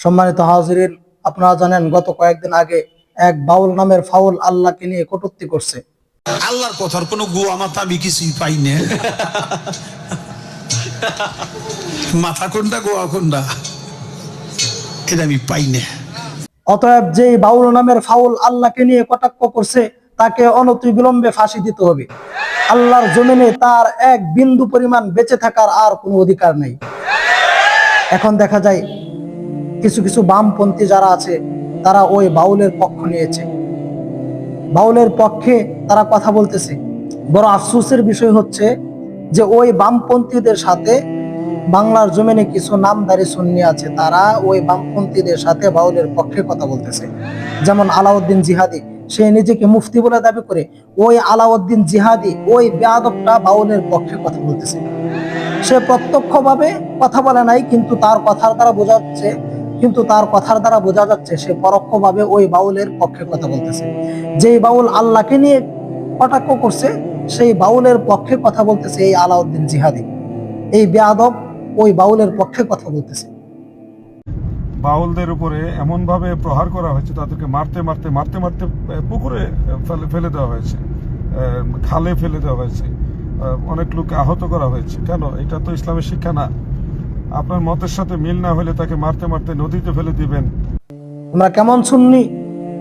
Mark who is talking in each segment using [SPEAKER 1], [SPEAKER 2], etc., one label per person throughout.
[SPEAKER 1] সম্মানিত হাজিরিন আপনারা জানেন গত কয়েকদিন আগে এক বাউল নামের ফাউল আল্লাহকে নিয়ে কটূক্তি করছে।
[SPEAKER 2] আল্লাহর কথার কোনো গোয়া মাথা আমি কিছুই পাই না। মাথা কোনটা গোয়া কোনটা? এটা আমি পাই না।
[SPEAKER 1] অতএব যেই বাউল নামের ফাউল আল্লাহকে নিয়ে কটাক্ষ করছে তাকে অনতি বিলম্বে ফাঁসি দিতে হবে। আল্লাহর জমিনে তার এক বিন্দু পরিমাণ বেঁচে থাকার আর কোনো অধিকার নেই। এখন দেখা যায় কিছু কিছু বামপন্থী যারা আছে, তারা ওই বাউলের পক্ষ নিয়েছে। বাউলের পক্ষে তারা কথা বলতেছে। বড় আফসোসের বিষয় হচ্ছে যে ওই বামপন্থীদের সাথে বাংলার জমিনে কিছু নামদারি সুন্নি আছে, তারা ওই বামপন্থীদের সাথে বাউলের পক্ষে কথা বলতেছে। যেমন আলাউদ্দিন জিহাদি, সে নিজেকে মুফতি বলে দাবি করে ওই আলাউদ্দিন জিহাদি ওই বেয়াদবটা বাউলের পক্ষে কথা বলতেছে। সে প্রত্যক্ষভাবে কথা বলে নাই, কিন্তু তার কথার দ্বারা বোঝা যাচ্ছে কিন্তু তার কথার দ্বারা বোঝা যাচ্ছে সে পরোক্ষভাবে ওই বাউলের পক্ষে কথা বলতেছে। যেই বাউল আল্লাহকে নিয়ে কটাক্ষ করছে, সেই বাউলের পক্ষে কথা বলতেছে এই আলাউদ্দিন জিহাদি। এই বেয়াদব ওই বাউলের পক্ষে কথা বলতেছে।
[SPEAKER 3] বাউলদের উপরে এমন ভাবে প্রহার করা হয়েছে, তাদেরকে মারতে মারতে মারতে মারতে পুকুরে ফেলে দেওয়া হয়েছে। খালে ফেলে দেওয়া হয়েছে। অনেক লোককে আহত করা হয়েছে। কেন? এটা তো ইসলামের শিক্ষা না। আপনার মতের সাথে মিল না হলে তাকে মারতে মারতে নদীতে ফেলে দিবেন।
[SPEAKER 1] তোমরা কেমন শুননি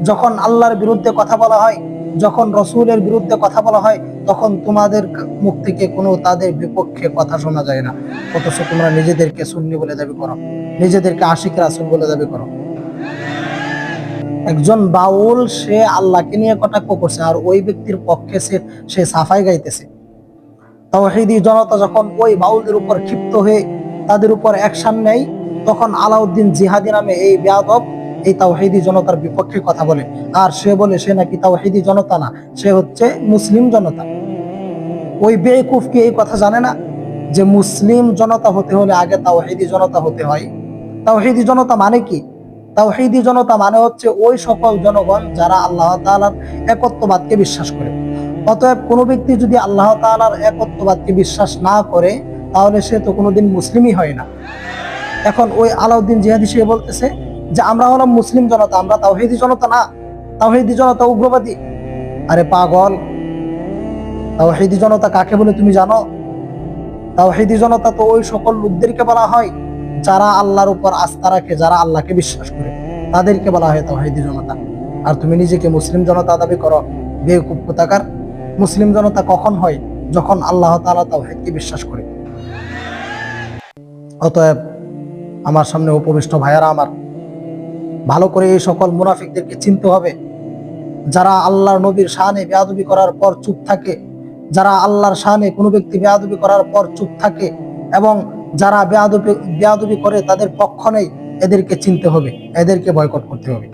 [SPEAKER 1] যখন আল্লাহর বিরুদ্ধে কথা বলা হয়, যখন রসুলের বিরুদ্ধে কথা বলা হয়, তখন তোমাদের মুখ থেকে কোনো তাদের বিপক্ষে কথা শোনা যায় না। অথচ তোমরা নিজেদেরকে সুন্নি বলে দাবি করো। নিজেদেরকে আশিক রাসুল বলে দাবি করো। একজন বাউল, সে আল্লাহকে নিয়ে কটাক্ষ করছে, আর ওই ব্যক্তির পক্ষে সে সে সাফাই গাইতেছে। তাওহিদি জনতা যখন ওই বাউলদের উপর ক্ষিপ্ত হয়ে তাদের উপর অ্যাকশন নেয়, তখন আলাউদ্দিন জিহাদি নামে এই বেয়াদব এই তাওহিদি জনতার বিপক্ষে কথা বলে। আর সে বলে, সে নাকি তাওহিদি জনতা না, সে হচ্ছে মুসলিম জনতা। ওই বেকুফ কি এই কথা জানে না? যে মুসলিম জনতা হতে হলে আগে তাওহিদি জনতা হতে হয়। তাওহিদি জনতা মানে কি? তাওহিদি জনতা মানে হচ্ছে ওই সকল জনগণ যারা আল্লাহ তাআলার একত্ববাদকে বিশ্বাস করে। অতএব কোনো ব্যক্তি যদি আল্লাহ তালার একত্ববাদকে বিশ্বাস না করে তাহলে সে তো কোনোদিন মুসলিমই হয় না। এখন ওই আলাউদ্দিন জিহাদি সে বলতেছে যে, আমরা হলাম মুসলিম জনতা, আমরা তাওহিদি জনতা না। তাওহিদি জনতা উগ্রবাদী। আরে পাগল! তাওহিদি জনতা কাকে বলে তুমি জানো? তাওহিদি জনতা তো ওই সকল লোকদেরকে বলা হয় যারা আল্লাহর উপর আস্থা রাখে, যারা আল্লাহকে বিশ্বাস করে। তাদেরকে বলা হয় তাও তাওহিদি জনতা। আর তুমি নিজেকে মুসলিম জনতা দাবি করো বেকুব কোথাকার? মুসলিম জনতা কখন হয়? যখন আল্লাহ তাআলা তাওহিদকে বিশ্বাস করে। অতএব আমার সামনে উপবিষ্ট ভাইয়ারা আমার, ভালো করে এই সকল মুনাফিকদেরকে চিনতে হবে। যারা আল্লাহর নবীর শানে বেয়াদবি করার পর চুপ থাকে, যারা আল্লাহর শানে কোনো ব্যক্তি বেয়াদবি করার পর চুপ থাকে এবং যারা বেয়াদবি বেয়াদবি করে তাদের পক্ষ নেই, এদেরকে চিনতে হবে, এদেরকে বয়কট করতে হবে।